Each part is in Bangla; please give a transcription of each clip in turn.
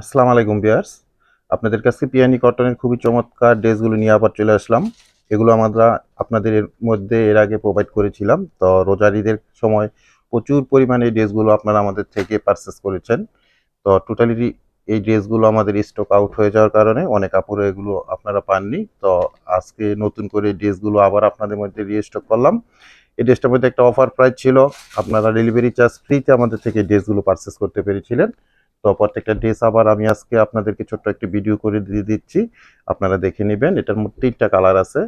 আসসালামু আলাইকুম বিয়ার্স আপনাদের কাছে পিয়ানি কটনের খুবই চমৎকার ড্রেসগুলো নিয়ে আবার চলে আসলাম। এগুলো আমরা আপনাদের মধ্যে এর আগে প্রোভাইড করেছিলাম। তো রোজার ঈদের সময় প্রচুর পরিমাণে এই ড্রেসগুলো আপনারা আমাদের থেকে পারচেস করেছেন। তো টোটালি এই ড্রেসগুলো আমাদের স্টক আউট হয়ে যাওয়ার কারণে অনেক আপুরো এগুলো আপনারা পাননি। তো আজকে নতুন করে ড্রেসগুলো আবার আপনাদের মধ্যে রিস্টক করলাম। এই ড্রেসটার মধ্যে একটা অফার প্রাইস ছিল। আপনারা ডেলিভারি চার্জ ফ্রিতে আমাদের থেকে ড্রেসগুলো পারচেস করতে পেরেছিলেন। তো প্রত্যেকটা ড্রেস আবার আমি আজকে আপনাদেরকে ছোট্ট একটি ভিডিও করে দিয়ে দিচ্ছি। আপনারা দেখে নেবেন, এটার মধ্যে তিনটা কালার আছে।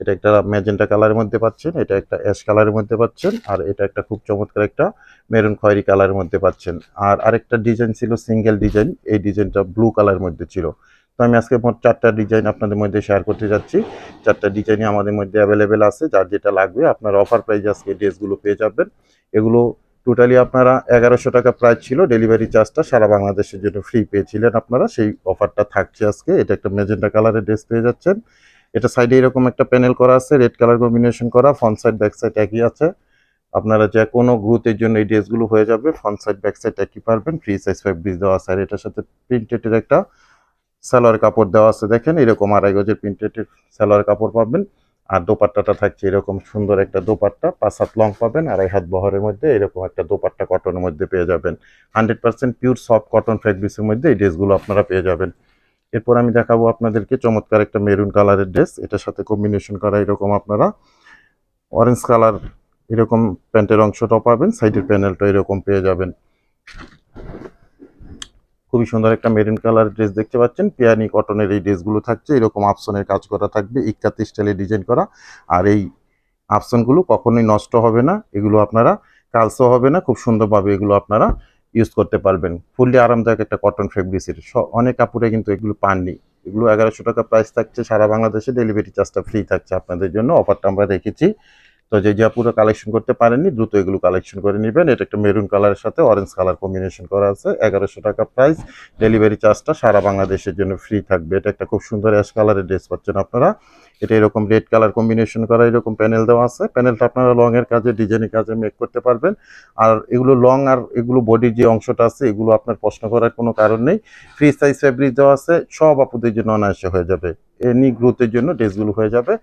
এটা একটা ম্যাজেন্টা কালারের মধ্যে পাচ্ছেন, এটা একটা অ্যাশ কালারের মধ্যে পাচ্ছেন, আর এটা একটা খুব চমৎকার একটা মেরুন খয়েরি কালারের মধ্যে পাচ্ছেন। আর আরেকটা ডিজাইন ছিল সিঙ্গেল ডিজাইন এই ডিজাইনটা ব্লু কালারের মধ্যে ছিল। তো আমি আজকে মোট চারটা ডিজাইন আপনাদের মধ্যে শেয়ার করতে যাচ্ছি। চারটা ডিজাইনই আমাদের মধ্যে অ্যাভেলেবেল আছে, যার যেটা লাগবে আপনার অফার প্রাইজে আজকে ড্রেসগুলো পেয়ে যাবেন। এগুলো টোটালি আপনারা এগারোশো টাকা প্রাইস ছিল ডেলিভারি চার্জটা সারা বাংলাদেশের জন্য ফ্রি পেয়েছিলেন আপনারা। সেই অফারটা থাকছে আজকে। এটা একটা মেজেন্টা কালারের ড্রেস পেয়ে যাচ্ছেন। এটা সাইডে এরকম একটা প্যানেল করা আছে রেড কালার কম্বিনেশন করা। ফ্রন্ট সাইড ব্যাক সাইড একই আছে। আপনারা যে কোনো গ্রুথের জন্য এই ড্রেসগুলো হয়ে যাবে ফ্রন্ট সাইড ব্যাক সাইড একই পারবেন। ফ্রি সাইজ ফ্যাব্রিক দেওয়া আছে। আর এটার সাথে প্রিন্টেডের একটা সালোয়ার কাপড় দেওয়া আছে। দেখেন, এরকম আড়াই গজের প্রিন্টেডের সালোয়ার কাপড় পাবেন। আর দোপাট্টাটা থাকছে এরকম সুন্দর একটা দোপাট্টা, পাঁচ হাত লং পাবেন আর এক হাত বহরের মধ্যে এরকম একটা দোপাট্টা কটনের মধ্যে পেয়ে যাবেন। Hundred percent pure soft cotton ফ্যাব্রিক্সের মধ্যে এই ড্রেসগুলো আপনারা পেয়ে যাবেন। এরপর আমি দেখাবো আপনাদেরকে চমৎকার একটা মেরুন কালারের ড্রেস এটার সাথে কম্বিনেশন করা এরকম আপনারা অরেঞ্জ কালার এরকম প্যান্টের অংশটাও পাবেন সাইডের প্যানেলটা এরকম পেয়ে যাবেন। খুবই সুন্দর একটা মেরুন কালার ড্রেস দেখতে পাচ্ছেন। পিয়ানি কটনের এই ড্রেসগুলো থাকছে। এরকম আপসনের কাজ করা থাকবে। ইক্কাতি স্টাইলে ডিজাইন করা। আর এই আপসনগুলো কখনোই নষ্ট হবে না। এগুলো আপনারা কালসো হবে না। খুব সুন্দরভাবে এগুলো আপনারা ইউজ করতে পারবেন। ফুললি আরামদায়ক একটা কটন ফেব্রিক্সের অনেক কাপড়ে কিন্তু এগুলো পাননি। এগুলো এগারোশো টাকা প্রাইস থাকছে। সারা বাংলাদেশে ডেলিভারি চার্জটা ফ্রি থাকছে আপনাদের জন্য। অফারটা আমরা রেখেছি। তো যে যা পুরো কালেকশন করতে পারেননি, দ্রুত এগুলো কালেকশন করে নেবেন। এটা একটা মেরুন কালারের সাথে অরেঞ্জ কালার কম্বিনেশন করা আছে, এগারোশো টাকা প্রাইস ডেলিভারি চার্জটা সারা বাংলাদেশের জন্য ফ্রি থাকবে। এটা একটা খুব সুন্দর অ্যাশ কালারের ড্রেস পাচ্ছেন আপনারা। এটা এরকম রেড কালার কম্বিনেশন করা, এরকম প্যানেল দেওয়া আছে। প্যানেলটা আপনারা লং এর কাজে ডিজাইনের কাজে মেক করতে পারবেন। আর এগুলো লং আর এগুলো বডির যে অংশটা আছে, এগুলো আপনার প্রশ্ন করার কোনো কারণ নেই। ফ্রি সাইজ ফ্যাব্রিক দেওয়া আছে, সব আপুদের জন্য অনায়াসে হয়ে যাবে। এনি গ্রোথের জন্য ড্রেসগুলো হয়ে যাবে।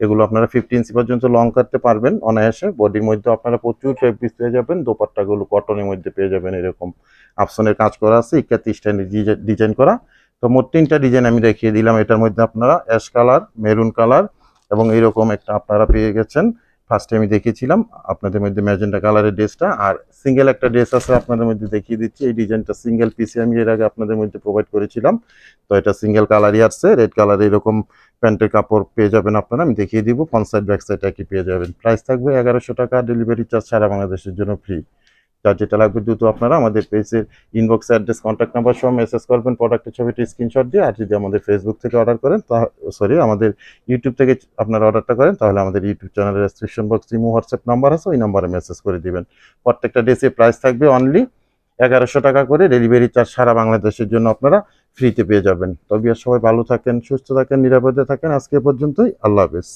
এগুলো আপনারা ফিফটি ইঞ্চি পর্যন্ত লং কাটতে পারবেন। অনায়াসে বডির মধ্যে আপনারা প্রচুর ফেব্রিক পেয়ে যাবেন, দোপাট্টাগুলো কটনের মধ্যে পেয়ে যাবেন এরকম। আপসনের কাজ করা আছে ইকাত্রিশটা ডিজাইন করা। তো মোট তিনটা ডিজাইন আমি দেখিয়ে দিলাম। এটার মধ্যে আপনারা অ্যাশ কালার মেরুন কালার এবং এইরকম একটা আপনারা পেয়ে গেছেন। ফার্স্টে আমি দেখিয়েছিলাম। আপনাদের মধ্যে ম্যাজেন্টা কালারের ড্রেসটা, আর সিঙ্গেল একটা ড্রেস আছে আপনাদের মধ্যে দেখিয়ে দিচ্ছি। এই ডিজাইনটা সিঙ্গেল পিসে আমি এর আগে আপনাদের মধ্যে প্রোভাইড করেছিলাম। তো এটা সিঙ্গেল কালারই আসছে রেড কালার এরকম প্যান্টের কাপড় পেয়ে যাবেন আপনারা। আমি দেখিয়ে দিব ফ্রন্ট সাইড ব্যাক সাইড একই পেয়ে যাবেন। প্রাইস থাকবে এগারোশো টাকা ডেলিভারি চার্জ সারা বাংলাদেশের জন্য ফ্রি যার যেটা লাগবে দ্রুত আপনারা আমাদের পেজের ইনবক্স অ্যাড্রেস কন্ট্যাক্ট নাম্বার সহ মেসেজ করবেন প্রোডাক্টের ছবিটি স্ক্রিনশট দিয়ে, আর যদি আমাদের ফেসবুক থেকে অর্ডার করেন, তা সরি আমাদের ইউটিউব থেকে আপনারা অর্ডারটা করেন, তাহলে আমাদের ইউটিউব চ্যানেলের registration box imo WhatsApp number আছে, ওই নাম্বারে মেসেজ করে দিবেন। প্রত্যেকটা ড্রেসের প্রাইস থাকবে অনলি এগারোশো টাকা করে ডেলিভারি চার্জ সারা বাংলাদেশের জন্য আপনারা ফ্রিতে পেয়ে যাবেন। তবে আর সবাই ভালো থাকেন, সুস্থ থাকেন, নিরাপদে থাকেন। আজকে পর্যন্তই, আল্লাহ হাফেজ।